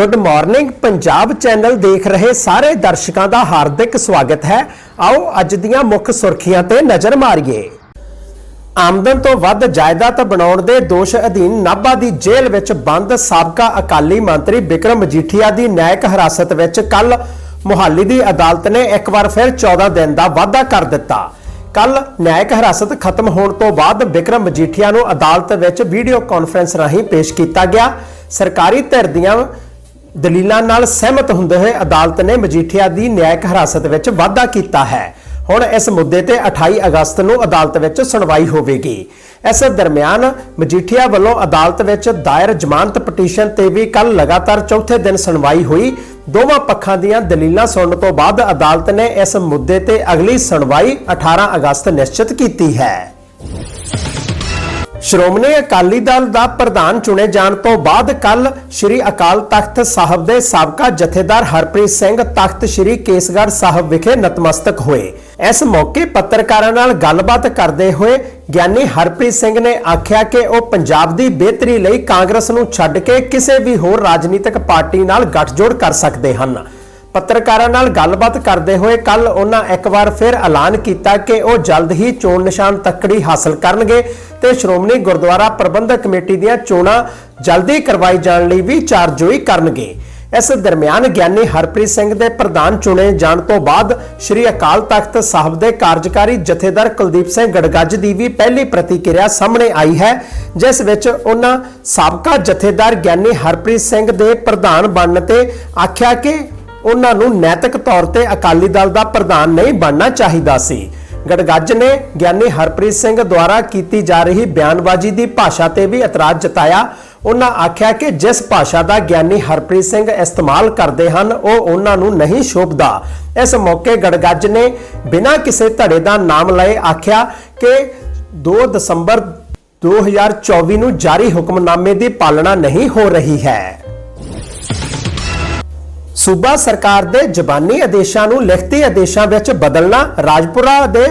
Good morning Punjab channel ਦੇਖ ਰਹੇ ਸਾਰੇ ਦਰਸ਼ਕਾਂ ਦਾ ਹਾਰਦਿਕ ਸਵਾਗਤ ਹੈ। ਆਓ ਅੱਜ ਦੀਆਂ ਮੁੱਖ ਸੁਰਖੀਆਂ ਤੇ ਨਜ਼ਰ ਮਾਰੀਏ। ਆਮਦਨ ਤੋਂ ਵੱਧ ਜਾਇਦਾਦ ਬਣਾਉਣ ਦੇ ਦੋਸ਼ ਅਧੀਨ ਨਾਭਾ ਦੀ ਜੇਲ੍ਹ ਵਿੱਚ ਬੰਦ ਸਾਬਕਾ ਅਕਾਲੀ ਮੰਤਰੀ ਵਿਕਰਮ ਮਜੀਠੀਆ ਦੀ ਨਿਆਇਕ ਹਿਰਾਸਤ ਵਿੱਚ ਕੱਲ ਮੁਹਾਲੀ ਦੀ ਅਦਾਲਤ ਨੇ ਇੱਕ ਵਾਰ ਫਿਰ 14 ਦਿਨ ਦਾ ਵਾਅਦਾ ਕਰ ਦਿੱਤਾ। ਕੱਲ ਨਿਆਇਕ ਹਿਰਾਸਤ ਖਤਮ ਹੋਣ ਤੋਂ ਬਾਅਦ ਵਿਕਰਮ ਮਜੀਠੀਆ ਨੂੰ ਅਦਾਲਤ ਵਿੱਚ ਵੀਡੀਓ ਕਾਨਫਰੰਸ ਰਾਹੀਂ ਪੇਸ਼ ਕੀਤਾ ਗਿਆ। ਸਰਕਾਰੀ ਧਿਰ ਦੀਆਂ ਦਲੀਲਾਂ ਨਾਲ ਸਹਿਮਤ ਹੁੰਦੇ ਹੋਏ ਅਦਾਲਤ ਨੇ ਮਜੀਠੀਆ ਦੀ ਨਿਆਇਕ ਹਿਰਾਸਤ ਵਿੱਚ ਵਾਧਾ ਕੀਤਾ ਹੈ। ਹੁਣ ਇਸ ਮੁੱਦੇ ਤੇ 28 ਅਗਸਤ ਨੂੰ ਅਦਾਲਤ ਵਿੱਚ ਸੁਣਵਾਈ ਹੋਵੇਗੀ। ਇਸ ਦਰਮਿਆਨ ਮਜੀਠੀਆ ਵੱਲੋਂ ਅਦਾਲਤ ਵਿੱਚ ਦਾਇਰ ਜ਼ਮਾਨਤ ਪਟੀਸ਼ਨ ਤੇ ਵੀ ਕੱਲ ਲਗਾਤਾਰ ਚੌਥੇ ਦਿਨ ਸੁਣਵਾਈ ਹੋਈ। ਦੋਵਾਂ ਪੱਖਾਂ ਦੀਆਂ ਦਲੀਲਾਂ ਸੁਣਨ ਤੋਂ ਬਾਅਦ ਅਦਾਲਤ ਨੇ ਇਸ ਮੁੱਦੇ ਤੇ ਅਗਲੀ ਸੁਣਵਾਈ 18 ਅਗਸਤ ਨਿਸ਼ਚਿਤ ਕੀਤੀ ਹੈ। ਸ਼੍ਰੋਮਣੀ ਅਕਾਲੀ ਦਲ ਦਾ ਪ੍ਰਧਾਨ ਚੁਣੇ ਜਾਣ ਤੋਂ ਬਾਅਦ ਕੱਲ ਸ੍ਰੀ ਅਕਾਲ ਤਖਤ ਸਾਹਿਬ ਦੇ ਸਾਬਕਾ ਜਥੇਦਾਰ ਹਰਪ੍ਰੀਤ ਸਿੰਘ ਤਖਤ ਸ੍ਰੀ ਕੇਸਗੜ੍ਹ ਸਾਹਿਬ ਵਿਖੇ ਨਤਮਸਤਕ ਹੋਏ। ਇਸ ਮੌਕੇ ਪੱਤਰਕਾਰਾਂ ਨਾਲ ਗੱਲਬਾਤ ਕਰਦੇ ਹੋਏ ਗਿਆਨੀ ਹਰਪ੍ਰੀਤ ਸਿੰਘ ਨੇ ਆਖਿਆ ਕਿ ਉਹ ਪੰਜਾਬ ਦੀ ਬਿਹਤਰੀ ਲਈ ਕਾਂਗਰਸ ਨੂੰ ਛੱਡ ਕੇ ਕਿਸੇ ਵੀ ਹੋਰ ਰਾਜਨੀਤਿਕ ਪਾਰਟੀ ਨਾਲ ਗੱਠਜੋੜ ਕਰ ਸਕਦੇ ਹਨ। ਪੱਤਰਕਾਰਾਂ ਨਾਲ ਗੱਲਬਾਤ ਕਰਦੇ ਹੋਏ ਕੱਲ ਉਹਨਾਂ ਇੱਕ ਵਾਰ ਫਿਰ ਐਲਾਨ ਕੀਤਾ ਕਿ ਉਹ ਜਲਦ ਹੀ ਚੋਣ ਨਿਸ਼ਾਨ ਤੱਕੜੀ ਹਾਸਲ ਕਰਨਗੇ ਤੇ ਸ਼੍ਰੋਮਣੀ ਗੁਰਦੁਆਰਾ ਪ੍ਰਬੰਧਕ ਕਮੇਟੀ ਦੀਆਂ ਚੋਣਾਂ ਜਲਦੀ ਕਰਵਾਈ ਜਾਣ ਲਈ ਵੀ ਚਾਰਜੋਈ ਕਰਨਗੇ। ਇਸ ਦਰਮਿਆਨ ਗਿਆਨੀ ਹਰਪ੍ਰੀਤ ਸਿੰਘ ਦੇ ਪ੍ਰਧਾਨ ਚੁਣੇ ਜਾਣ ਤੋਂ ਬਾਅਦ ਸ੍ਰੀ ਅਕਾਲ ਤਖਤ ਸਾਹਿਬ ਦੇ ਕਾਰਜਕਾਰੀ ਜਥੇਦਾਰ ਕੁਲਦੀਪ ਸਿੰਘ ਗੜਗੱਜ ਦੀ ਵੀ ਪਹਿਲੀ ਪ੍ਰਤੀਕਿਰਿਆ ਸਾਹਮਣੇ ਆਈ ਹੈ, ਜਿਸ ਵਿੱਚ ਉਹਨਾਂ ਸਾਬਕਾ ਜਥੇਦਾਰ ਗਿਆਨੀ ਹਰਪ੍ਰੀਤ ਸਿੰਘ ਦੇ ਪ੍ਰਧਾਨ ਬਣਨ ਤੇ ਆਖਿਆ ਕਿ ਉਹਨਾਂ ਨੂੰ ਨੈਤਿਕ ਤੌਰ ਤੇ ਅਕਾਲੀ ਦਲ ਦਾ ਪ੍ਰਧਾਨ ਨਹੀਂ ਬਣਨਾ ਚਾਹੀਦਾ ਸੀ। ਗੜਗੱਜ ਨੇ ਗਿਆਨੀ ਹਰਪ੍ਰੀਤ ਸਿੰਘ ਦੁਆਰਾ ਕੀਤੀ ਜਾ ਰਹੀ ਬਿਆਨਬਾਜ਼ੀ ਦੀ ਭਾਸ਼ਾ ਤੇ ਵੀ ਇਤਰਾਜ਼ ਜਤਾਇਆ। ਉਹਨਾਂ ਆਖਿਆ ਕਿ ਜਿਸ ਭਾਸ਼ਾ ਦਾ ਗਿਆਨੀ ਹਰਪ੍ਰੀਤ ਸਿੰਘ ਇਸਤੇਮਾਲ ਕਰਦੇ ਹਨ, ਉਹ ਉਹਨਾਂ ਨੂੰ ਨਹੀਂ ਸ਼ੋਭਦਾ। ਇਸ ਮੌਕੇ ਗੜਗੱਜ ਨੇ ਬਿਨਾਂ ਕਿਸੇ ਧੜੇ ਦਾ ਨਾਮ ਲਏ ਆਖਿਆ ਕਿ 2 ਦਸੰਬਰ 2024 ਨੂੰ ਜਾਰੀ ਹੁਕਮਨਾਮੇ ਦੀ ਪਾਲਣਾ ਨਹੀਂ ਹੋ ਰਹੀ ਹੈ। ਸੂਬਾ ਸਰਕਾਰ ਦੇ ਜ਼ਬਾਨੀ ਆਦੇਸ਼ਾਂ ਨੂੰ ਲਿਖਤੀ ਆਦੇਸ਼ਾਂ ਵਿੱਚ ਬਦਲਣਾ ਰਾਜਪੁਰਾ ਦੇ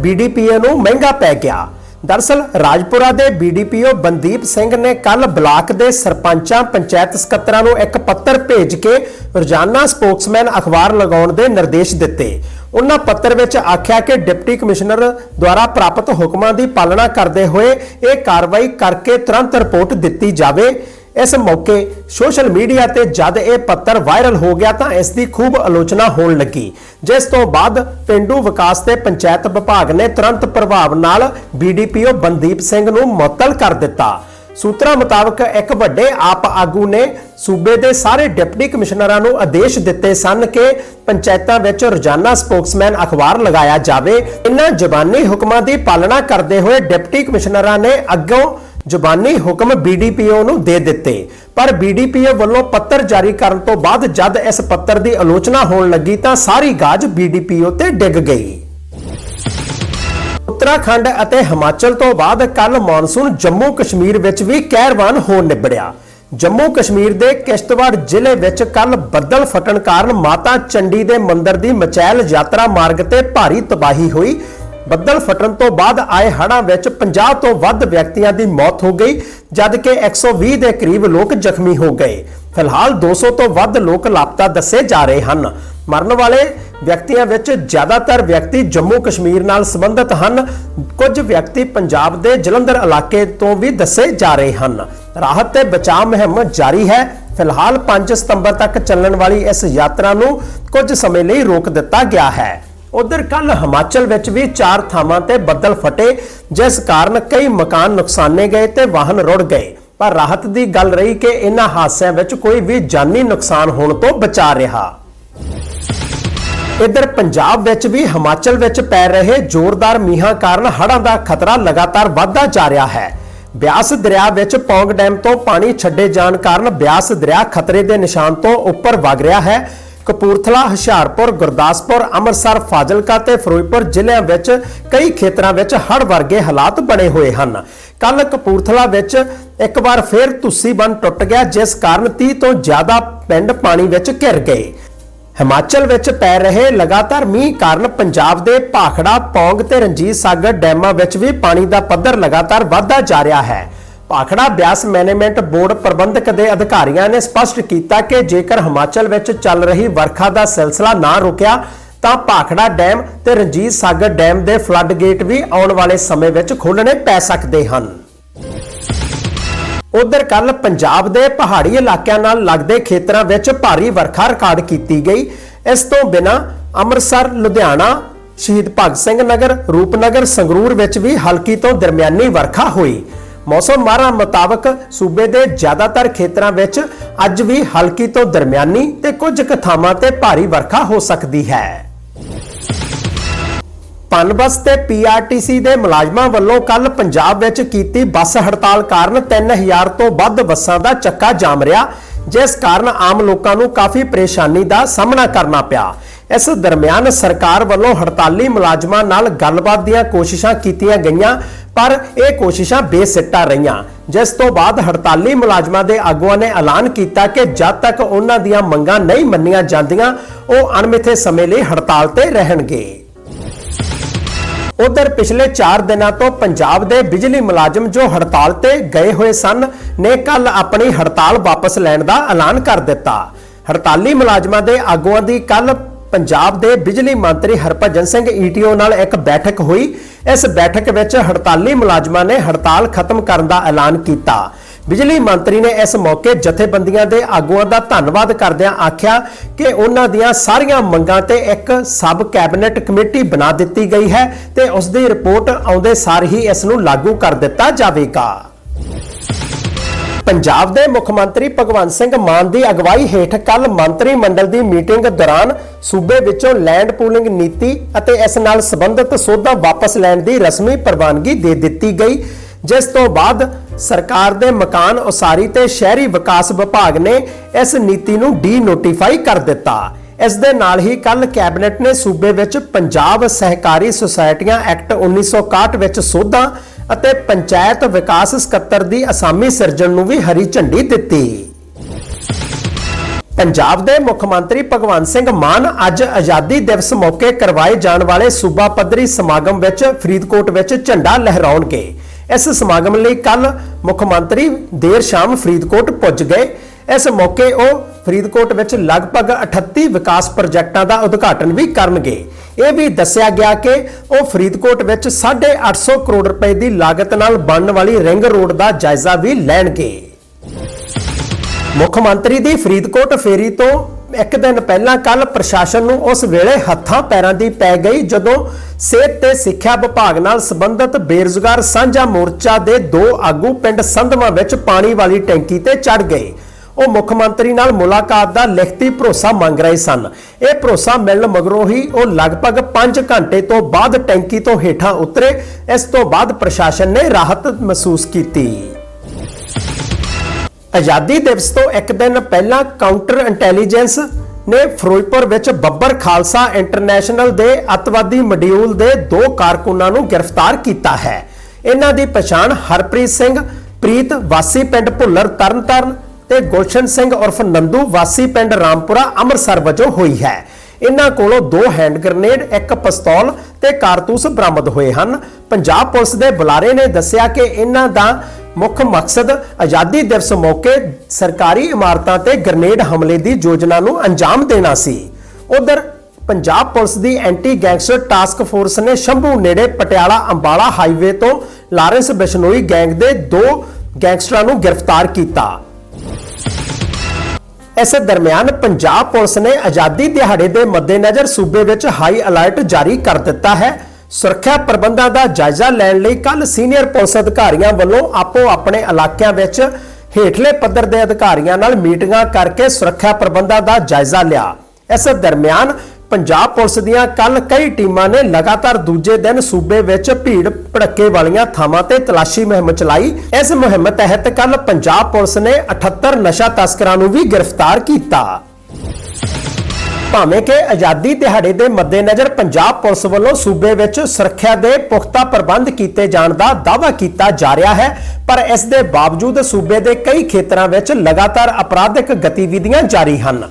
ਬੀਡੀਪੀਓ ਨੂੰ ਮਹਿੰਗਾ ਪੈ ਗਿਆ। ਦਰਸਲ, ਰਾਜਪੁਰਾ ਦੇ ਬੀਡੀਪੀਓ ਬੰਦੀਪ ਸਿੰਘ ਨੇ ਕੱਲ ਬਲਾਕ ਦੇ ਸਰਪੰਚਾਂ, ਪੰਚਾਇਤ ਸਕੱਤਰਾਂ ਨੂੰ ਇੱਕ ਪੱਤਰ ਭੇਜ ਕੇ ਰੋਜ਼ਾਨਾ ਸਪੋਕਸਮੈਨ ਅਖਬਾਰ ਲਗਾਉਣ ਦੇ ਨਿਰਦੇਸ਼ ਦਿੱਤੇ। ਉਹਨਾਂ ਪੱਤਰ ਵਿੱਚ ਆਖਿਆ ਕਿ ਡਿਪਟੀ ਕਮਿਸ਼ਨਰ ਦੁਆਰਾ ਪ੍ਰਾਪਤ ਹੁਕਮਾਂ ਦੀ ਪਾਲਣਾ ਕਰਦੇ ਹੋਏ ਇਹ ਕਾਰਵਾਈ ਕਰਕੇ ਤੁਰੰਤ ਰਿਪੋਰਟ ਦਿੱਤੀ ਜਾਵੇ। ਇਸ ਮੌਕੇ ਸੋਸ਼ਲ ਮੀਡੀਆ ਤੇ ਜਦ ਇਹ ਪੱਤਰ ਵਾਇਰਲ ਹੋ ਗਿਆ ਤਾਂ ਇਸ ਦੀ ਖੂਬ ਆਲੋਚਨਾ ਹੋਣ ਲੱਗੀ। ਜਿਸ ਤੋਂ ਬਾਅਦ ਪਿੰਡੂ ਵਿਕਾਸ ਤੇ ਪੰਚਾਇਤ ਵਿਭਾਗ ਨੇ ਤੁਰੰਤ ਪ੍ਰਭਾਵ ਨਾਲ ਬੀਡੀਪੀਓ ਬੰਦੀਪ ਸਿੰਘ ਨੂੰ ਮੁਅੱਤਲ ਕਰ ਦਿੱਤਾ। ਸੂਤਰਾਂ ਮੁਤਾਬਕ ਇੱਕ ਵੱਡੇ ਆਪ ਆਗੂ ਨੇ ਸੂਬੇ ਦੇ ਸਾਰੇ ਡਿਪਟੀ ਕਮਿਸ਼ਨਰਾਂ ਨੂੰ ਆਦੇਸ਼ ਦਿੱਤੇ ਸਨ ਕਿ ਪੰਚਾਇਤਾਂ ਵਿੱਚ ਰੋਜ਼ਾਨਾ ਸਪੋਕਸਮੈਨ ਅਖਬਾਰ ਲਗਾਇਆ ਜਾਵੇ। ਇਨ੍ਹਾਂ ਜ਼ਬਾਨੀ ਹੁਕਮਾਂ ਦੀ ਪਾਲਣਾ ਕਰਦੇ ਹੋਏ ਡਿਪਟੀ ਕਮਿਸ਼ਨਰਾਂ ਨੇ ਅੱਗੋਂ ਜ਼ੁਬਾਨੀ ਹੁਕਮ ਬੀਡੀਪੀਓ ਨੂੰ ਦੇ ਦਿੱਤੇ। ਪਰ ਬੀਡੀਪੀਓ ਵੱਲੋਂ ਪੱਤਰ ਜਾਰੀ ਕਰਨ ਤੋਂ ਬਾਅਦ ਜਦ ਇਸ ਪੱਤਰ ਦੀ ਆਲੋਚਨਾ ਹੋਣ ਲੱਗੀ ਤਾਂ ਸਾਰੀ ਗਾਜ ਬੀਡੀਪੀਓ ਤੇ ਡਿੱਗ ਗਈ। ਉੱਤਰਾਖੰਡ ਅਤੇ ਹਿਮਾਚਲ ਤੋਂ ਬਾਅਦ ਕੱਲ ਮੌਨਸੂਨ ਜੰਮੂ ਕਸ਼ਮੀਰ ਵਿੱਚ ਵੀ ਕਹਿਰਵਾਨ ਹੋ ਨਿਬੜਿਆ। ਜੰਮੂ ਕਸ਼ਮੀਰ ਦੇ ਕਿਸ਼ਤਵਾੜ ਜ਼ਿਲ੍ਹੇ ਵਿੱਚ ਕੱਲ ਬੱਦਲ ਫਟਣ ਕਾਰਨ ਮਾਤਾ ਚੰਡੀ ਦੇ ਮੰਦਿਰ ਦੀ ਮਚੈਲ ਯਾਤਰਾ ਮਾਰਗ ਤੇ ਭਾਰੀ ਤਬਾਹੀ ਹੋਈ। ਬੱਦਲ ਫਟਣ ਤੋਂ ਬਾਅਦ ਆਏ ਹੜ੍ਹਾਂ ਵਿੱਚ 50 ਤੋਂ ਵੱਧ ਵਿਅਕਤੀਆਂ ਦੀ ਮੌਤ ਹੋ ਗਈ, ਜਦਕਿ 120 ਦੇ ਕਰੀਬ ਲੋਕ ਜ਼ਖਮੀ ਹੋ ਗਏ। ਫਿਲਹਾਲ 200 ਤੋਂ ਵੱਧ ਲੋਕ ਲਾਪਤਾ ਦੱਸੇ ਜਾ ਰਹੇ ਹਨ। ਮਰਨ ਵਾਲੇ ਵਿਅਕਤੀਆਂ ਵਿੱਚ ਜ਼ਿਆਦਾਤਰ ਵਿਅਕਤੀ ਜੰਮੂ ਕਸ਼ਮੀਰ ਨਾਲ ਸੰਬੰਧਿਤ ਹਨ। ਕੁਝ ਵਿਅਕਤੀ ਪੰਜਾਬ ਦੇ ਜਲੰਧਰ ਇਲਾਕੇ ਤੋਂ ਵੀ ਦੱਸੇ ਜਾ ਰਹੇ ਹਨ। ਰਾਹਤ ਤੇ ਬਚਾਅ ਮੁਹਿੰਮ ਜਾਰੀ ਹੈ। ਫਿਲਹਾਲ 5 ਸਤੰਬਰ ਤੱਕ ਚੱਲਣ ਵਾਲੀ ਇਸ ਯਾਤਰਾ ਨੂੰ ਕੁਝ ਸਮੇਂ ਲਈ ਰੋਕ ਦਿੱਤਾ ਗਿਆ ਹੈ। ਉਧਰ ਕੱਲ ਹਿਮਾਚਲ ਵਿੱਚ ਵੀ ਚਾਰ ਥਾਵਾਂ ਤੇ ਬੱਦਲ ਫਟੇ, ਜਿਸ ਕਾਰਨ ਕਈ ਮਕਾਨ ਨੁਕਸਾਨੇ ਗਏ ਤੇ ਵਾਹਨ ਰੁੜ ਗਏ। ਪਰ ਰਾਹਤ ਦੀ ਗੱਲ ਰਹੀ ਕਿ ਇਨ੍ਹਾਂ ਹਾਦਸਿਆਂ ਵਿੱਚ ਕੋਈ ਵੀ ਜਾਨੀ ਨੁਕਸਾਨ ਹੋਣ ਤੋਂ ਬਚਾ ਰਿਹਾ। ਇਧਰ ਪੰਜਾਬ ਵਿੱਚ ਵੀ ਹਿਮਾਚਲ ਵਿੱਚ ਪੈ ਰਹੇ ਜ਼ੋਰਦਾਰ ਮੀਂਹਾਂ ਕਾਰਨ ਹੜ੍ਹਾਂ ਦਾ ਖਤਰਾ ਲਗਾਤਾਰ ਵਧਦਾ ਜਾ ਰਿਹਾ ਹੈ। ਬਿਆਸ ਦਰਿਆ ਵਿੱਚ ਪੌਂਗ ਡੈਮ ਤੋਂ ਪਾਣੀ ਛੱਡੇ ਜਾਣ ਕਾਰਨ ਬਿਆਸ ਦਰਿਆ ਖਤਰੇ ਦੇ ਨਿਸ਼ਾਨ ਤੋਂ ਉੱਪਰ ਵਗ ਰਿਹਾ ਹੈ। ਕਪੂਰਥਲਾ, ਹੁਸ਼ਿਆਰਪੁਰ, ਗੁਰਦਾਸਪੁਰ, ਅੰਮ੍ਰਿਤਸਰ, ਫਾਜ਼ਿਲਕਾ ਤੇ ਫਿਰੋਜ਼ਪੁਰ ਜ਼ਿਲ੍ਹਿਆਂ ਵਿੱਚ ਕਈ ਖੇਤਰਾਂ ਵਿੱਚ ਹੜ੍ਹ ਵਰਗੇ ਹਾਲਾਤ ਬਣੇ ਹੋਏ ਹਨ। ਕੱਲ ਕਪੂਰਥਲਾ ਵਿੱਚ ਇੱਕ ਵਾਰ ਫਿਰ ਤੁਸੀ ਬੰਨ ਟੁੱਟ ਗਿਆ, ਜਿਸ ਕਾਰਨ 30 ਤੋਂ ਜ਼ਿਆਦਾ ਪਿੰਡ ਪਾਣੀ ਵਿੱਚ ਘਿਰ ਗਏ। ਹਿਮਾਚਲ ਵਿੱਚ ਪੈ ਰਹੇ ਲਗਾਤਾਰ ਮੀਂਹ ਕਾਰਨ ਪੰਜਾਬ ਦੇ ਭਾਖੜਾ, ਪੌਂਗ ਤੇ ਰਣਜੀਤ ਸਾਗਰ ਡੈਮਾਂ ਵਿੱਚ ਵੀ ਪਾਣੀ ਦਾ ਪੱਧਰ ਲਗਾਤਾਰ ਵਧਦਾ ਜਾ ਰਿਹਾ ਹੈ। ਭਾਖੜਾ ਬਿਆਸ ਮੈਨੇਜਮੈਂਟ ਬੋਰਡ ਪ੍ਰਬੰਧਕ ਦੇ ਅਧਿਕਾਰੀਆਂ ਨੇ ਸਪਸ਼ਟ ਕੀਤਾ ਕਿ ਜੇਕਰ ਹਿਮਾਚਲ ਵਿੱਚ ਚੱਲ ਰਹੀ ਵਰਖਾ ਦਾ ਸਿਲਸਿਲਾ ਨਾ ਰੁਕਿਆ, ਤਾਂ ਭਾਖੜਾ ਡੈਮ ਤੇ ਰਣਜੀਤ ਸਾਗਰ ਡੈਮ ਦੇ ਫਲੱਡ ਗੇਟ ਵੀ ਆਉਣ ਵਾਲੇ ਸਮੇਂ ਵਿੱਚ ਖੋਲ੍ਹਣੇ ਪੈ ਸਕਦੇ ਹਨ। ਉਧਰ ਕੱਲ ਪੰਜਾਬ ਦੇ ਪਹਾੜੀ ਇਲਾਕਿਆਂ ਨਾਲ ਲੱਗਦੇ ਖੇਤਰਾਂ ਵਿੱਚ ਭਾਰੀ ਵਰਖਾ ਰਿਕਾਰਡ ਕੀਤੀ ਗਈ। ਇਸ ਤੋਂ ਬਿਨਾ ਅੰਮ੍ਰਿਤਸਰ, ਲੁਧਿਆਣਾ, ਸ਼ਹੀਦ ਭਗਤ ਸਿੰਘ ਨਗਰ, ਰੂਪਨਗਰ, ਸੰਗਰੂਰ ਵਿੱਚ ਵੀ ਹਲਕੀ ਤੋਂ ਦਰਮਿਆਨੀ ਵਰਖਾ ਹੋਈ। ਮੌਸਮ ਮਾਹਰਾਂ ਮੁਤਾਬਕ ਸੂਬੇ ਦੇ ਜ਼ਿਆਦਾਤਰ ਖੇਤਰਾਂ ਵਿੱਚ ਅੱਜ ਵੀ ਹਲਕੀ ਤੋਂ ਦਰਮਿਆਨੀ ਤੇ ਕੁਝ ਕੁ ਥਾਵਾਂ ਤੇ ਭਾਰੀ ਵਰਖਾ ਹੋ ਸਕਦੀ ਹੈ। ਪਨਬਸ ਤੇ ਪੀਆਰਟੀਸੀ ਦੇ ਮੁਲਾਜ਼ਮਾਂ ਵੱਲੋਂ ਕੱਲ ਪੰਜਾਬ ਵਿੱਚ ਕੀਤੀ ਬੱਸ ਹੜਤਾਲ ਕਾਰਨ 3000 ਤੋਂ ਵੱਧ ਬੱਸਾਂ ਦਾ ਚੱਕਾ ਜਾਮ ਰਿਹਾ, ਜਿਸ ਕਾਰਨ ਆਮ ਲੋਕਾਂ ਨੂੰ ਕਾਫੀ ਪਰੇਸ਼ਾਨੀ ਦਾ ਸਾਹਮਣਾ ਕਰਨਾ ਪਿਆ। ਇਸ ਦਰਮਿਆਨ ਸਰਕਾਰ ਵੱਲੋਂ ਹੜਤਾਲੀ ਮੁਲਾਜ਼ਮਾਂ ਨਾਲ ਗੱਲਬਾਤ ਦੀਆਂ ਕੋਸ਼ਿਸ਼ਾਂ ਕੀਤੀਆਂ ਗਈਆਂ ਪਰ ਇਹ ਕੋਸ਼ਿਸ਼ਾਂ ਬੇਸਿੱਟਾ ਰਹੀਆਂ। ਜਿਸ ਤੋਂ ਬਾਅਦ ਹੜਤਾਲੀ ਮੁਲਾਜ਼ਮਾਂ ਦੇ ਆਗੂਆਂ ਨੇ ਐਲਾਨ ਕੀਤਾ ਕਿ ਜਦ ਤੱਕ ਉਹਨਾਂ ਦੀਆਂ ਮੰਗਾਂ ਨਹੀਂ ਮੰਨੀਆਂ ਜਾਂਦੀਆਂ, ਉਹ ਅਣਮਿੱਥੇ ਸਮੇਂ ਲਈ ਹੜਤਾਲ ਤੇ ਰਹਿਣਗੇ। ਉਧਰ ਪਿਛਲੇ 4 ਦਿਨਾਂ ਤੋਂ ਪੰਜਾਬ ਦੇ ਬਿਜਲੀ ਮੁਲਾਜ਼ਮ ਜੋ ਹੜਤਾਲ ਤੇ ਗਏ ਹੋਏ ਸਨ, ਨੇ ਕੱਲ ਆਪਣੀ ਹੜਤਾਲ ਵਾਪਸ ਲੈਣ ਦਾ ਐਲਾਨ ਕਰ ਦਿੱਤਾ। ਹੜਤਾਲੀ ਮੁਲਾਜ਼ਮਾਂ ਦੇ ਆਗੂਆਂ ਦੀ ਕੱਲ ਪੰਜਾਬ ਦੇ ਬਿਜਲੀ ਮੰਤਰੀ ਹਰਭਜਨ ਸਿੰਘ ਈਟੀਓ ਨਾਲ ਇੱਕ ਬੈਠਕ ਹੋਈ। ਇਸ ਬੈਠਕ ਵਿੱਚ ਹੜਤਾਲੀ ਮੁਲਾਜ਼ਮਾਂ ਨੇ ਹੜਤਾਲ ਖਤਮ ਕਰਨ ਦਾ ਐਲਾਨ ਕੀਤਾ। ਬਿਜਲੀ ਮੰਤਰੀ ਨੇ ਇਸ ਮੌਕੇ ਜਥੇਬੰਦੀਆਂ ਦੇ ਆਗੂਆਂ ਦਾ ਧੰਨਵਾਦ ਕਰਦਿਆਂ ਆਖਿਆ ਕਿ ਉਹਨਾਂ ਦੀਆਂ ਸਾਰੀਆਂ ਮੰਗਾਂ ਤੇ ਇੱਕ ਸਬ ਕੈਬਨਿਟ ਕਮੇਟੀ ਬਣਾ ਦਿੱਤੀ ਗਈ ਹੈ ਤੇ ਉਸ ਦੀ ਰਿਪੋਰਟ ਆਉਂਦੇ ਸਾਰ ਹੀ ਇਸ ਨੂੰ ਲਾਗੂ ਕਰ ਦਿੱਤਾ ਜਾਵੇਗਾ। ਪੰਜਾਬ ਦੇ ਮੁੱਖ ਮੰਤਰੀ ਭਗਵੰਤ ਸਿੰਘ ਮਾਨ ਦੀ ਅਗਵਾਈ ਹੇਠ ਕੱਲ ਮੰਤਰੀ ਮੰਡਲ ਦੀ ਮੀਟਿੰਗ ਦੌਰਾਨ ਸੂਬੇ ਵਿੱਚੋਂ ਲੈਂਡ ਪੂਲਿੰਗ ਨੀਤੀ ਅਤੇ ਇਸ ਨਾਲ ਸੰਬੰਧਿਤ ਸੋਧਾਂ ਵਾਪਸ ਲੈਣ ਦੀ ਰਸਮੀ ਪ੍ਰਵਾਨਗੀ ਦੇ ਦਿੱਤੀ ਗਈ, ਜਿਸ ਤੋਂ ਬਾਅਦ ਸਰਕਾਰ ਦੇ ਮਕਾਨ ਉਸਾਰੀ ਤੇ ਸ਼ਹਿਰੀ ਵਿਕਾਸ ਵਿਭਾਗ ਨੇ ਇਸ ਨੀਤੀ ਨੂੰ ਡੀ ਨੋਟੀਫਾਈ ਕਰ ਦਿੱਤਾ। ਇਸ ਦੇ ਨਾਲ ਹੀ ਕੱਲ ਕੈਬਨਿਟ ਨੇ ਸੂਬੇ ਵਿੱਚ ਪੰਜਾਬ ਸਹਿਕਾਰੀ ਸੁਸਾਇਟੀਆਂ ਐਕਟ 1961 ਵਿੱਚ ਸੋਧਾਂ ਅਤੇ ਪੰਚਾਇਤ ਵਿਕਾਸ ਸਕੱਤਰ ਦੀ ਅਸਾਮੀ ਸਿਰਜਣ ਨੂੰ ਵੀ ਹਰੀ ਝੰਡੀ ਦਿੱਤੀ। ਪੰਜਾਬ ਦੇ ਮੁੱਖ ਮੰਤਰੀ ਭਗਵੰਤ ਸਿੰਘ ਮਾਨ ਅੱਜ ਆਜ਼ਾਦੀ ਦਿਵਸ ਮੌਕੇ ਕਰਵਾਏ ਜਾਣ ਵਾਲੇ ਸੂਬਾ ਪੱਧਰੀ ਸਮਾਗਮ ਵਿੱਚ ਫਰੀਦਕੋਟ ਵਿੱਚ ਝੰਡਾ ਲਹਿਰਾਉਣਗੇ। ਇਸ ਸਮਾਗਮ ਲਈ ਕੱਲ ਮੁੱਖ ਮੰਤਰੀ ਦੇਰ ਸ਼ਾਮ ਫਰੀਦਕੋਟ ਪੁੱਜ ਗਏ। ਇਸ ਮੌਕੇ ਉਹ ਫਰੀਦਕੋਟ ਵਿੱਚ ਲਗਭਗ 38 ਵਿਕਾਸ ਪ੍ਰੋਜੈਕਟਾਂ ਦਾ ਉਦਘਾਟਨ ਵੀ ਕਰਨਗੇ। ਇਹ ਵੀ ਦੱਸਿਆ ਗਿਆ ਕਿ ਉਹ ਫਰੀਦਕੋਟ ਵਿੱਚ 850 ਕਰੋੜ ਰੁਪਏ ਦੀ ਲਾਗਤ ਨਾਲ ਬਣਨ ਵਾਲੀ ਰਿੰਗ ਰੋਡ ਦਾ ਜਾਇਜ਼ਾ ਵੀ ਲੈਣਗੇ। ਮੁੱਖ ਮੰਤਰੀ ਦੀ ਫਰੀਦਕੋਟ ਫੇਰੀ ਤੋਂ ਇੱਕ ਦਿਨ ਪਹਿਲਾਂ ਕੱਲ ਪ੍ਰਸ਼ਾਸਨ ਨੂੰ ਉਸ ਵੇਲੇ ਹੱਥਾਂ ਪੈਰਾਂ ਦੀ ਪੈ ਗਈ ਜਦੋਂ ਸਿਹਤ ਤੇ ਸਿੱਖਿਆ ਵਿਭਾਗ ਨਾਲ ਸੰਬੰਧਿਤ ਬੇਰੁਜ਼ਗਾਰ ਸਾਂਝਾ ਮੋਰਚਾ ਦੇ ਦੋ ਆਗੂ ਪਿੰਡ ਸੰਧਵਾ ਵਿੱਚ ਪਾਣੀ ਵਾਲੀ ਟੈਂਕੀ ਤੇ ਚੜ ਗਏ। ਉਹ ਮੁੱਖ ਮੰਤਰੀ ਨਾਲ ਮੁਲਾਕਾਤ ਦਾ ਲਿਖਤੀ ਭਰੋਸਾ ਮੰਗ ਰਹੇ ਸਨ। ਇਹ ਭਰੋਸਾ ਮਿਲਣ ਮਗਰੋਂ ਹੀ ਉਹ ਲਗਭਗ 5 ਘੰਟੇ ਤੋਂ ਬਾਅਦ ਟੈਂਕੀ ਤੋਂ ਹੇਠਾਂ ਉਤਰੇ। ਇਸ ਤੋਂ ਬਾਅਦ ਪ੍ਰਸ਼ਾਸਨ ਨੇ ਰਾਹਤ ਮਹਿਸੂਸ ਕੀਤੀ। ਆਜ਼ਾਦੀ ਦਿਵਸ ਤੋਂ ਇੱਕ ਦਿਨ ਪਹਿਲਾਂ ਕਾਊਂਟਰ ਇੰਟੈਲੀਜੈਂਸ ਨੇ ਫਿਰੋਜ਼ਪੁਰ ਵਿੱਚ ਬੱਬਰ ਖਾਲਸਾ ਇੰਟਰਨੈਸ਼ਨਲ ਦੇ ਅੱਤਵਾਦੀ ਮੋਡਿਊਲ ਦੇ ਦੋ ਕਾਰਕੁਨਾਂ ਨੂੰ ਗ੍ਰਿਫਤਾਰ ਕੀਤਾ ਹੈ। ਇਹਨਾਂ ਦੀ ਪਛਾਣ ਹਰਪ੍ਰੀਤ ਸਿੰਘ, ਪ੍ਰੀਤ ਵਾਸੀ ਪਿੰਡ ਭੁੱਲਰ ਤਰਨਤਾਰਨ ਤੇ ਗੁਲਸ਼ਨ ਸਿੰਘ ਉਰਫ ਨੰਦੂ ਵਾਸੀ ਪਿੰਡ ਰਾਮਪੁਰਾ ਅੰਮ੍ਰਿਤਸਰ ਵਜੋਂ ਹੋਈ ਹੈ। ਇਹਨਾਂ ਕੋਲੋਂ ਦੋ ਹੈਂਡ ਗ੍ਰਨੇਡ, ਇੱਕ ਪਿਸਤੌਲ ਤੇ ਕਾਰਤੂਸ ਬਰਾਮਦ ਹੋਏ ਹਨ। ਪੰਜਾਬ ਪੁਲਿਸ ਦੇ ਬੁਲਾਰੇ ਨੇ ਦੱਸਿਆ ਕਿ ਇਹਨਾਂ ਦਾ ਮੁੱਖ ਮਕਸਦ ਆਜ਼ਾਦੀ ਦਿਵਸ ਮੌਕੇ ਸਰਕਾਰੀ ਇਮਾਰਤਾਂ ਤੇ ਗ੍ਰਨੇਡ ਹਮਲੇ ਦੀ ਯੋਜਨਾ ਨੂੰ ਅੰਜਾਮ ਦੇਣਾ ਸੀ। ਉਧਰ ਪੰਜਾਬ ਪੁਲਿਸ ਦੀ ਐਂਟੀ ਗੈਂਗਸਟਰ ਟਾਸਕ ਫੋਰਸ ਨੇ ਸ਼ੰਭੂ ਨੇੜੇ ਪਟਿਆਲਾ ਅੰਬਾਲਾ ਹਾਈਵੇ ਤੋਂ ਲਾਰੈਂਸ ਬਿਸ਼ਨੋਈ ਗੈਂਗ ਦੇ ਦੋ ਗੈਂਗਸਟਰਾਂ ਨੂੰ ਗ੍ਰਿਫਤਾਰ ਕੀਤਾ। ਇਸ ਦਰਮਿਆਨ ਪੰਜਾਬ ਪੁਲਿਸ ਨੇ ਆਜ਼ਾਦੀ ਦਿਹਾੜੇ ਦੇ ਮੱਦੇਨਜ਼ਰ ਸੂਬੇ ਵਿੱਚ ਹਾਈ ਅਲਰਟ ਜਾਰੀ ਕਰ ਦਿੱਤਾ ਹੈ। ਸੁਰੱਖਿਆ ਪ੍ਰਬੰਧਾਂ ਦਾ ਜਾਇਜ਼ਾ ਲੈਣ ਲਈ ਕੱਲ ਸੀਨੀਅਰ ਪੁਲਿਸ ਅਧਿਕਾਰੀਆਂ ਵੱਲੋਂ ਆਪੋ ਆਪਣੇ ਇਲਾਕਿਆਂ ਵਿੱਚ ਹੇਠਲੇ ਪੱਧਰ ਦੇ ਅਧਿਕਾਰੀਆਂ ਨਾਲ ਮੀਟਿੰਗਾਂ ਕਰਕੇ ਸੁਰੱਖਿਆ ਪ੍ਰਬੰਧਾਂ ਦਾ ਜਾਇਜ਼ਾ ਲਿਆ। ਇਸ ਦਰਮਿਆਨ ਪੰਜਾਬ ਪੁਲਿਸ ਦੀਆਂ ਕੱਲ ਕਈ ਟੀਮਾਂ ਨੇ ਲਗਾਤਾਰ ਦੂਜੇ ਦਿਨ ਸੂਬੇ ਵਿੱਚ ਭੀੜ ਭੜੱਕੇ ਵਾਲੀਆਂ ਥਾਵਾਂ ਤੇ ਤਲਾਸ਼ੀ ਮੁਹਿੰਮ ਚਲਾਈ। ਇਸ ਮੁਹਿੰਮ ਤਹਿਤ ਕੱਲ ਪੰਜਾਬ ਪੁਲਿਸ ਨੇ 78 ਨਸ਼ਾ ਤਸਕਰਾਂ ਨੂੰ ਵੀ ਗ੍ਰਿਫਤਾਰ ਕੀਤਾ। ਭਾਵੇਂ ਕਿ ਆਜ਼ਾਦੀ ਦਿਹਾੜੇ ਦੇ ਮੱਦੇਨਜ਼ਰ ਪੰਜਾਬ ਪੁਲਿਸ ਵੱਲੋਂ ਸੂਬੇ ਵਿੱਚ ਸੁਰੱਖਿਆ ਦੇ ਪੁਖਤਾ ਪ੍ਰਬੰਧ ਕੀਤੇ ਜਾਣ ਦਾ ਦਾਅਵਾ ਕੀਤਾ ਜਾ ਰਿਹਾ ਹੈ, ਪਰ ਇਸ ਦੇ ਬਾਵਜੂਦ ਸੂਬੇ ਦੇ ਕਈ ਖੇਤਰਾਂ ਵਿੱਚ ਲਗਾਤਾਰ ਅਪਰਾਧਿਕ ਗਤੀਵਿਧੀਆਂ ਜਾਰੀ ਹਨ।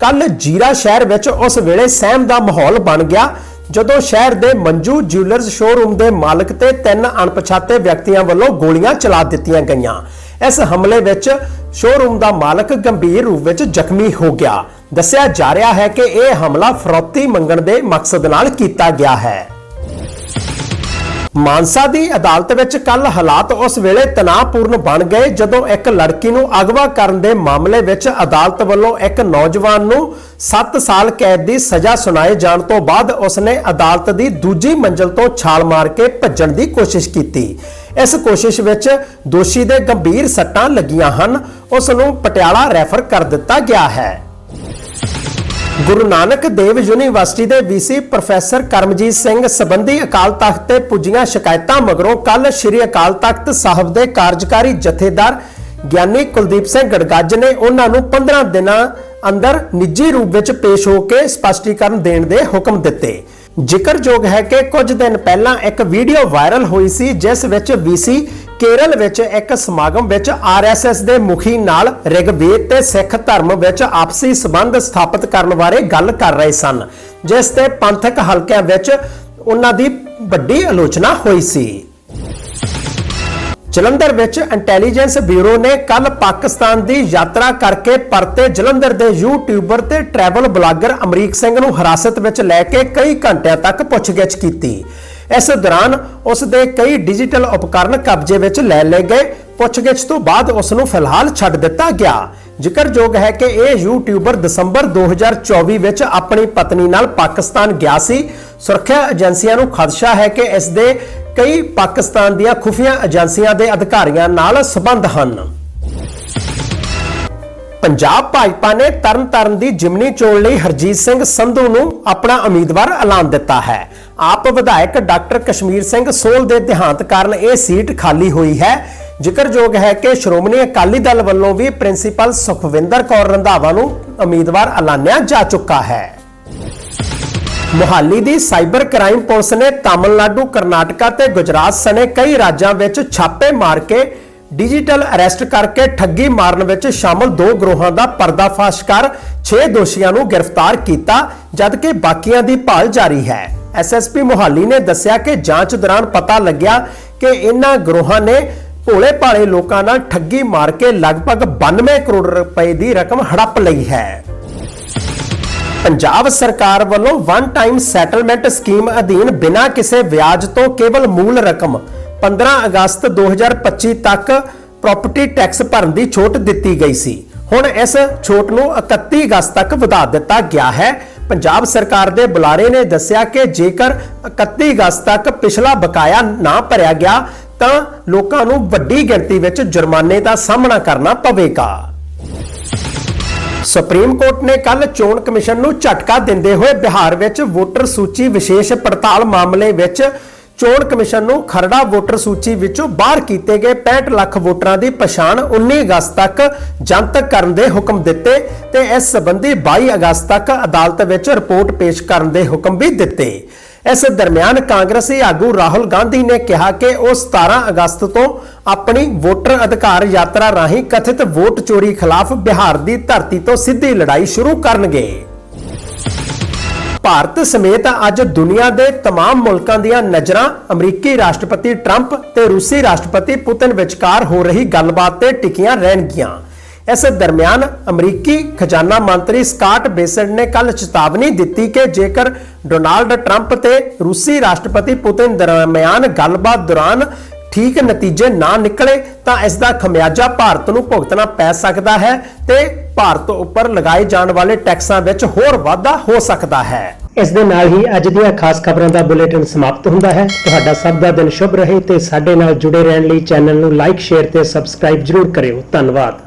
ਕੱਲ ਜੀਰਾ ਸ਼ਹਿਰ ਵਿੱਚ ਉਸ ਵੇਲੇ ਸਹਿਮ ਦਾ ਮਾਹੌਲ ਬਣ ਗਿਆ, ਜਦੋਂ ਸ਼ਹਿਰ ਦੇ ਮੰਜੂ ਜਿਊਲਰਸ ਸ਼ੋਰੂਮ ਦੇ ਮਾਲਕ ਤੇ ਤਿੰਨ ਅਣਪਛਾਤੇ ਵਿਅਕਤੀਆਂ ਵੱਲੋਂ ਗੋਲੀਆਂ ਚਲਾ ਦਿੱਤੀਆਂ ਗਈਆਂ। ਇਸ ਹਮਲੇ ਵਿੱਚ ਸ਼ੋਰੂਮ ਦਾ ਮਾਲਕ ਗੰਭੀਰ ਰੂਪ ਵਿੱਚ ਜ਼ਖਮੀ ਹੋ ਗਿਆ। ਦੱਸਿਆ ਜਾ ਰਿਹਾ ਹੈ ਕਿ ਇਹ ਹਮਲਾ ਫਰੌਤੀ ਮੰਗਣ ਦੇ ਮਕਸਦ ਨਾਲ ਕੀਤਾ ਗਿਆ ਹੈ। ਮਾਨਸਾ ਦੀ ਅਦਾਲਤ ਵਿੱਚ ਕੱਲ ਹਾਲਾਤ ਉਸ ਵੇਲੇ ਤਣਾਅਪੂਰਨ ਬਣ ਗਏ ਜਦੋਂ ਇੱਕ ਲੜਕੀ ਨੂੰ ਅਗਵਾ ਕਰਨ ਦੇ ਮਾਮਲੇ ਵਿੱਚ ਅਦਾਲਤ ਵੱਲੋਂ ਇੱਕ ਨੌਜਵਾਨ ਨੂੰ 7 ਸਾਲ ਕੈਦ ਦੀ ਸਜ਼ਾ ਸੁਣਾਏ ਜਾਣ ਤੋਂ ਬਾਅਦ ਉਸਨੇ ਅਦਾਲਤ ਦੀ ਦੂਜੀ ਮੰਜ਼ਲ ਤੋਂ ਛਾਲ ਮਾਰ ਕੇ ਭੱਜਣ ਦੀ ਕੋਸ਼ਿਸ਼ ਕੀਤੀ। ਇਸ ਕੋਸ਼ਿਸ਼ ਵਿੱਚ ਦੋਸ਼ੀ ਦੇ ਗੰਭੀਰ ਸੱਟਾਂ ਲੱਗੀਆਂ ਹਨ। ਉਸ ਨੂੰ ਪਟਿਆਲਾ ਰੈਫਰ ਕਰ ਦਿੱਤਾ ਗਿਆ ਹੈ। ਗੁਰੂ ਨਾਨਕ ਦੇਵ ਯੂਨੀਵਰਸਿਟੀ ਦੇ ਵੀਸੀ ਪ੍ਰੋਫੈਸਰ ਕਰਮਜੀਤ ਸਿੰਘ ਸਬੰਧੀ ਅਕਾਲ ਤਖਤ ਤੇ ਪੁੱਜੀਆਂ ਸ਼ਿਕਾਇਤਾਂ ਮਗਰੋਂ ਕੱਲ ਸ੍ਰੀ ਅਕਾਲ ਤਖਤ ਸਾਹਿਬ ਦੇ ਕਾਰਜਕਾਰੀ ਜਥੇਦਾਰ ਗਿਆਨੀ ਕੁਲਦੀਪ ਸਿੰਘ ਗੜਗੱਜ ਨੇ ਉਹਨਾਂ ਨੂੰ 15 ਦਿਨਾਂ ਅੰਦਰ ਨਿੱਜੀ ਰੂਪ ਵਿੱਚ ਪੇਸ਼ ਹੋ ਕੇ ਸਪਸ਼ਟੀਕਰਨ ਦੇਣ ਦੇ ਹੁਕਮ ਦਿੱਤੇ। ਜ਼ਿਕਰਯੋਗ ਹੈ ਕਿ ਕੁਝ ਦਿਨ ਪਹਿਲਾਂ ਇੱਕ ਵੀਡੀਓ ਵਾਇਰਲ ਹੋਈ ਸੀ, ਜਿਸ ਵਿੱਚ ਵੀਸੀ ਕੇਰਲ ਵਿੱਚ ਇੱਕ ਸਮਾਗਮ ਵਿੱਚ ਆਰਐਸਐਸ ਦੇ ਮੁਖੀ ਨਾਲ ਰਿਗਵੇਦ ਤੇ ਸਿੱਖ ਧਰਮ ਵਿੱਚ ਆਪਸੀ ਸਬੰਧ ਸਥਾਪਿਤ ਕਰਨ ਬਾਰੇ ਗੱਲ ਕਰ ਰਹੇ ਸਨ, ਜਿਸ ਤੇ ਪੰਥਕ ਹਲਕਿਆਂ ਵਿੱਚ ਉਹਨਾਂ ਦੀ ਵੱਡੀ ਆਲੋਚਨਾ ਹੋਈ ਸੀ। ਜਲੰਧਰ ਵਿੱਚ ਇੰਟੈਲੀਜੈਂਸ ਬਿਊਰੋ ਨੇ ਕੱਲ ਪਾਕਿਸਤਾਨ ਦੀ ਯਾਤਰਾ ਕਰਕੇ ਪਰਤੇ ਜਲੰਧਰ ਦੇ ਯੂਟਿਊਬਰ ਤੇ ਟਰੈਵਲ ਬਲਾਗਰ ਅਮਰੀਕ ਸਿੰਘ ਨੂੰ ਹਿਰਾਸਤ ਵਿੱਚ ਲੈ ਕੇ ਕਈ ਘੰਟਿਆਂ ਤੱਕ ਪੁੱਛਗਿੱਛ ਕੀਤੀ। ਇਸ ਦੌਰਾਨ ਉਸ ਦੇ ਕਈ ਡਿਜੀਟਲ ਉਪਕਰਨ ਕਬਜ਼ੇ ਵਿੱਚ ਲੈ ਲਏ ਗਏ। ਪੁੱਛਗਿੱਛ ਤੋਂ ਬਾਅਦ ਉਸ ਨੂੰ ਫਿਲਹਾਲ ਛੱਡ ਦਿੱਤਾ ਗਿਆ। ਜ਼ਿਕਰਯੋਗ ਹੈ ਕਿ ਇਹ ਯੂਟਿਊਬਰ ਦਸੰਬਰ 2024 ਵਿੱਚ ਆਪਣੀ ਪਤਨੀ ਨਾਲ ਪਾਕਿਸਤਾਨ ਗਿਆ ਸੀ। ਸੁਰੱਖਿਆ ਏਜੰਸੀਆਂ ਨੂੰ ਖਦਸ਼ਾ ਹੈ ਕਿ ਇਸ ਦੇ ਕਈ ਪਾਕਿਸਤਾਨ ਦੀਆਂ ਖੁਫੀਆ ਏਜੰਸੀਆਂ ਦੇ ਅਧਿਕਾਰੀਆਂ ਨਾਲ ਸਬੰਧ ਹਨ। ਪੰਜਾਬ ਭਾਜਪਾ ਨੇ ਤਰਨਤਾਰਨ ਦੀ ਜਿਮਨੀ ਚੋਣ ਲਈ ਹਰਜੀਤ ਸਿੰਘ ਸੰਧੂ ਨੂੰ ਆਪਣਾ ਉਮੀਦਵਾਰ ਐਲਾਨ ਦਿੱਤਾ ਹੈ। ਆਪ ਵਿਧਾਇਕ ਡਾਕਟਰ ਕਸ਼ਮੀਰ ਸਿੰਘ ਸੋਲ ਦੇ ਦੇਹਾਂਤ ਕਾਰਨ ਇਹ ਸੀਟ ਖਾਲੀ ਹੋਈ ਹੈ। ਜ਼ਿਕਰਯੋਗ ਹੈ ਕਿ ਸ਼੍ਰੋਮਣੀ ਅਕਾਲੀ ਦਲ ਵੱਲੋਂ ਵੀ ਪ੍ਰਿੰਸੀਪਲ ਸੁਖਵਿੰਦਰ ਕੌਰ ਰੰਧਾਵਾ ਨੂੰ ਉਮੀਦਵਾਰ ਐਲਾਨਿਆ ਜਾ ਚੁੱਕਾ ਹੈ। ਮੁਹਾਲੀ ਦੀ ਸਾਈਬਰ ਕ੍ਰਾਈਮ ਪੁਲਿਸ ਨੇ ਤਾਮਿਲਨਾਡੂ, ਕਰਨਾਟਕਾ ਤੇ ਗੁਜਰਾਤ ਸਣੇ ਕਈ ਰਾਜਾਂ ਵਿੱਚ ਛਾਪੇ ਮਾਰ ਕੇ ਡਿਜੀਟਲ ਅਰੈਸਟ ਕਰਕੇ ਠੱਗੀ ਮਾਰਨ ਵਿੱਚ ਸ਼ਾਮਲ ਦੋ ਗਰੋਹਾਂ ਦਾ ਪਰਦਾਫਾਸ਼ ਕਰ 6 ਦੋਸ਼ੀਆਂ ਨੂੰ ਗ੍ਰਿਫਤਾਰ ਕੀਤਾ, ਜਦਕਿ ਬਾਕੀਆਂ ਦੀ ਭਾਲ ਜਾਰੀ ਹੈ। ਐਸਐਸਪੀ ਮੁਹਾਲੀ ਨੇ ਦੱਸਿਆ ਕਿ ਜਾਂਚ ਦੌਰਾਨ ਪਤਾ ਲੱਗਿਆ ਕਿ ਇਹਨਾਂ ਗਰੋਹਾਂ ਨੇ ਭੋਲੇ ਭਾਲੇ ਲੋਕਾਂ ਨਾਲ ਠੱਗੀ ਮਾਰ ਕੇ ਲਗਭਗ 92 ਕਰੋੜ ਰੁਪਏ ਦੀ ਰਕਮ ਹੜੱਪ ਲਈ ਹੈ। ਪੰਜਾਬ ਸਰਕਾਰ ਵੱਲੋਂ ਵਨ ਟਾਈਮ ਸੈਟਲਮੈਂਟ ਸਕੀਮ ਅਧੀਨ ਬਿਨਾਂ ਕਿਸੇ ਵਿਆਜ ਤੋਂ ਕੇਵਲ ਮੂਲ ਰਕਮ 15 ਅਗਸਤ 2025 ਤੱਕ ਪ੍ਰਾਪਰਟੀ ਟੈਕਸ ਭਰਨ ਦੀ ਛੋਟ ਦਿੱਤੀ ਗਈ ਸੀ। ਹੁਣ ਇਸ ਛੋਟ ਨੂੰ 31 ਅਗਸਤ ਤੱਕ ਵਧਾ ਦਿੱਤਾ ਗਿਆ ਹੈ। ਪੰਜਾਬ ਸਰਕਾਰ ਦੇ ਬੁਲਾਰੇ ਨੇ ਦੱਸਿਆ ਕਿ ਜੇਕਰ 31 ਅਗਸਤ ਤੱਕ ਪਿਛਲਾ ਬਕਾਇਆ ਨਾ ਭਰਿਆ ਗਿਆ, ਤਾਂ ਲੋਕਾਂ ਨੂੰ ਵੱਡੀ ਗਿਣਤੀ ਵਿੱਚ ਜੁਰਮਾਨੇ ਦਾ ਸਾਹਮਣਾ ਕਰਨਾ ਪਵੇਗਾ। ਸੁਪਰੀਮ ਕੋਰਟ ਨੇ ਕੱਲ ਚੋਣ ਕਮਿਸ਼ਨ ਨੂੰ ਝਟਕਾ ਦਿੰਦੇ ਹੋਏ ਬਿਹਾਰ ਵਿੱਚ ਵੋਟਰ ਸੂਚੀ ਵਿਸ਼ੇਸ਼ ਪੜਤਾਲ ਮਾਮਲੇ ਵਿੱਚ ਚੋਣ ਕਮਿਸ਼ਨ ਨੂੰ ਖਰੜਾ ਵੋਟਰ ਸੂਚੀ ਵਿੱਚੋਂ ਬਾਹਰ ਕੀਤੇ ਗਏ 65 ਲੱਖ ਵੋਟਰਾਂ ਦੀ ਪਛਾਣ 19 ਅਗਸਤ ਤੱਕ ਜਨਤਕ ਕਰਨ ਦੇ ਹੁਕਮ ਦਿੱਤੇ ਤੇ ਇਸ ਸੰਬੰਧੀ 22 ਅਗਸਤ ਤੱਕ ਅਦਾਲਤ ਵਿੱਚ ਰਿਪੋਰਟ ਪੇਸ਼ ਕਰਨ ਦੇ ਹੁਕਮ ਵੀ ਦਿੱਤੇ। ਇਸ ਦਰਮਿਆਨ ਕਾਂਗਰਸੀ ਆਗੂ ਰਾਹੁਲ ਗਾਂਧੀ ਨੇ ਕਿਹਾ ਕਿ ਉਹ 17 ਅਗਸਤ ਤੋਂ ਆਪਣੀ ਵੋਟਰ ਅਧਿਕਾਰ ਯਾਤਰਾ ਰਾਹੀਂ ਕਥਿਤ ਵੋਟ ਚੋਰੀ ਖਿਲਾਫ ਬਿਹਾਰ ਦੀ ਧਰਤੀ ਤੋਂ ਸਿੱਧੀ ਲੜਾਈ ਸ਼ੁਰੂ ਕਰਨਗੇ ਭਾਰਤ ਸਮੇਤ ਅੱਜ ਦੁਨੀਆ ਦੇ तमाम ਮੁਲਕਾਂ ਦੀਆਂ ਨਜ਼ਰਾਂ ਅਮਰੀਕੀ ਰਾਸ਼ਟਰਪਤੀ ਟਰੰਪ ਤੇ ਰੂਸੀ ਰਾਸ਼ਟਰਪਤੀ ਪੁਤਿਨ ਵਿਚਕਾਰ ਹੋ ਰਹੀ ਗੱਲਬਾਤ ਤੇ ਟਿਕੀਆਂ ਰਹਿਣਗੀਆਂ ਇਸ ਦਰਮਿਆਨ ਅਮਰੀਕੀ ਖਜ਼ਾਨਾ ਮੰਤਰੀ ਸਕਾਟ ਬੇਸਟ ਨੇ ਕੱਲ ਚੇਤਾਵਨੀ ਦਿੱਤੀ ਕਿ ਜੇਕਰ ਡੋਨਾਲਡ ਟਰੰਪ ਤੇ ਰੂਸੀ ਰਾਸ਼ਟਰਪਤੀ ਪੁਤਿਨ ਦਰਮਿਆਨ ਗੱਲਬਾਤ ਦੌਰਾਨ ਠੀਕ ਨਤੀਜੇ ਨਾ ਨਿਕਲੇ ਤਾਂ ਇਸ ਦਾ ਖਮਿਆਜਾ ਭਾਰਤ ਨੂੰ ਭੁਗਤਣਾ ਪੈ ਸਕਦਾ ਹੈ ਤੇ ਭਾਰਤ ਉੱਪਰ ਲਗਾਏ ਜਾਣ ਵਾਲੇ ਟੈਕਸਾਂ ਵਿੱਚ ਹੋਰ ਵਾਧਾ ਹੋ ਸਕਦਾ ਹੈ। ਇਸ ਦੇ ਨਾਲ ਹੀ ਅੱਜ ਦੀਆਂ ਖਾਸ ਖਬਰਾਂ ਦਾ ਬੁਲੇਟਿਨ ਸਮਾਪਤ ਹੁੰਦਾ ਹੈ। ਤੁਹਾਡਾ ਸਭ ਦਾ ਦਿਨ ਸ਼ੁਭ ਰਹੇ ਤੇ ਸਾਡੇ ਨਾਲ ਜੁੜੇ ਰਹਿਣ ਲਈ ਚੈਨਲ ਨੂੰ ਲਾਈਕ, ਸ਼ੇਅਰ ਤੇ ਸਬਸਕ੍ਰਾਈਬ ਜਰੂਰ ਕਰਿਓ। ਧੰਨਵਾਦ।